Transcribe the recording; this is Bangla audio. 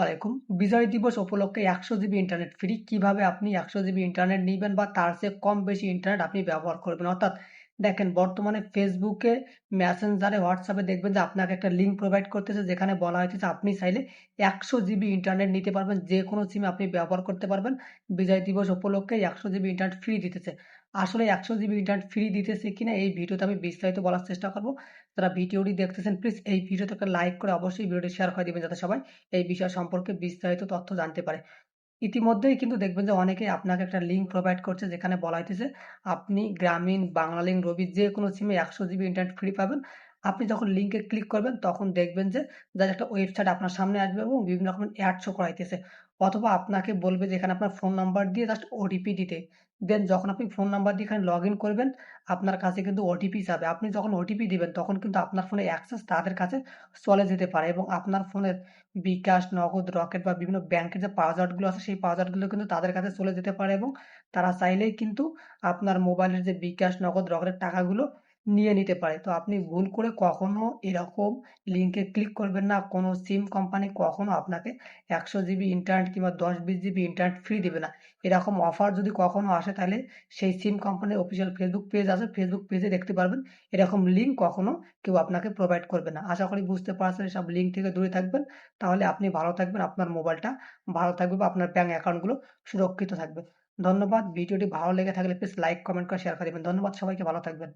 আলাইকুম। বিজয় দিবস উপলক্ষে একশো জিবি ইন্টারনেট ফ্রি কীভাবে আপনি একশো জিবি ইন্টারনেট নিবেন বা তার চেয়ে কম বেশি ইন্টারনেট আপনি ব্যবহার করবেন? অর্থাৎ দেখেন, বর্তমানে ফেসবুকে মেসেঞ্জারে হোয়াটসঅ্যাপে দেখবেন যে আপনাকে একটা লিঙ্ক প্রোভাইড করতেছে, যেখানে বলা হয়েছে আপনি চাইলে একশো জিবি ইন্টারনেট নিতে পারবেন, যে কোনো সিমে আপনি ব্যবহার করতে পারবেন। বিজয় দিবস উপলক্ষে একশো জিবি ইন্টারনেট ফ্রি দিতেছে। আসলে একশো জিবি ইন্টারনেট ফ্রি দিতেছে কিনা এই ভিডিওতে আমি বিস্তারিত বলার চেষ্টা করব। যারা ভিডিওটি দেখতেছেন প্লিজ এই ভিডিওতে একটা লাইক করে অবশ্যই ভিডিওটি শেয়ার করে দিবেন, যাতে সবাই এই বিষয় সম্পর্কে বিস্তারিত তথ্য জানতে পারে। ইতিমধ্যেই কিন্তু দেখবেন যে অনেকেই আপনাকে একটা লিঙ্ক প্রোভাইড করছে যেখানে বলা হইতেছে, আপনি গ্রামীণ বাংলালিংক রবি যে কোনো সিমে একশো জিবি ইন্টারনেট ফ্রি পাবেন। আপনি যখন লিঙ্কে ক্লিক করবেন, তখন দেখবেন যে যার একটা ওয়েবসাইট আপনার সামনে আসবে এবং বিভিন্ন রকমের অ্যাড শো করাইতেছে। অথবা আপনাকে বলবে যে এখানে আপনার ফোন নাম্বার দিয়ে জাস্ট ওটিপি দিতে। দেন যখন আপনি ফোন নাম্বার দিয়ে এখানে লগ ইন করবেন, আপনার কাছে কিন্তু ওটিপি যাবে। আপনি যখন ওটিপি দিবেন, তখন কিন্তু আপনার ফোনে অ্যাক্সেস তাদের কাছে চলে যেতে পারে এবং আপনার ফোনের বিকাশ, নগদ, রকেট বা বিভিন্ন ব্যাংকের যে পাসওয়ার্ডগুলো আছে, সেই পাসওয়ার্ডগুলো কিন্তু তাদের কাছে চলে যেতে পারে এবং তারা চাইলেই কিন্তু আপনার মোবাইলের যে বিকাশ, নগদ, রকেটের টাকাগুলো নিয়ে নিতে পারে। তো আপনি ভুল করে কখনো এরকম লিঙ্কে ক্লিক করবেন না। কোনো সিম কোম্পানি কখনো আপনাকে একশো জিবি ইন্টারনেট কিংবা দশ বিশ জিবি ইন্টারনেট ফ্রি দেবে না। এরকম অফার যদি কখনো আসে তাহলে সেই সিম কোম্পানির অফিসিয়াল ফেসবুক পেজ আছে। ফেসবুক পেজে দেখতে পারবেন। এরকম লিঙ্ক কখনো কেউ আপনাকে প্রোভাইড করবে না। আশা করি বুঝতে পারছেন সব লিঙ্ক থেকে দূরে থাকবেন। তাহলে আপনি ভালো থাকবেন। আপনার মোবাইলটা ভালো থাকবে বা আপনার ব্যাঙ্ক অ্যাকাউন্টগুলো সুরক্ষিত থাকবে। ধন্যবাদ। ভিডিওটি ভালো লেগে থাকলে প্লিজ লাইক কমেন্ট করে শেয়ার করে দেবেন। ধন্যবাদ সবাইকে। ভালো থাকবেন।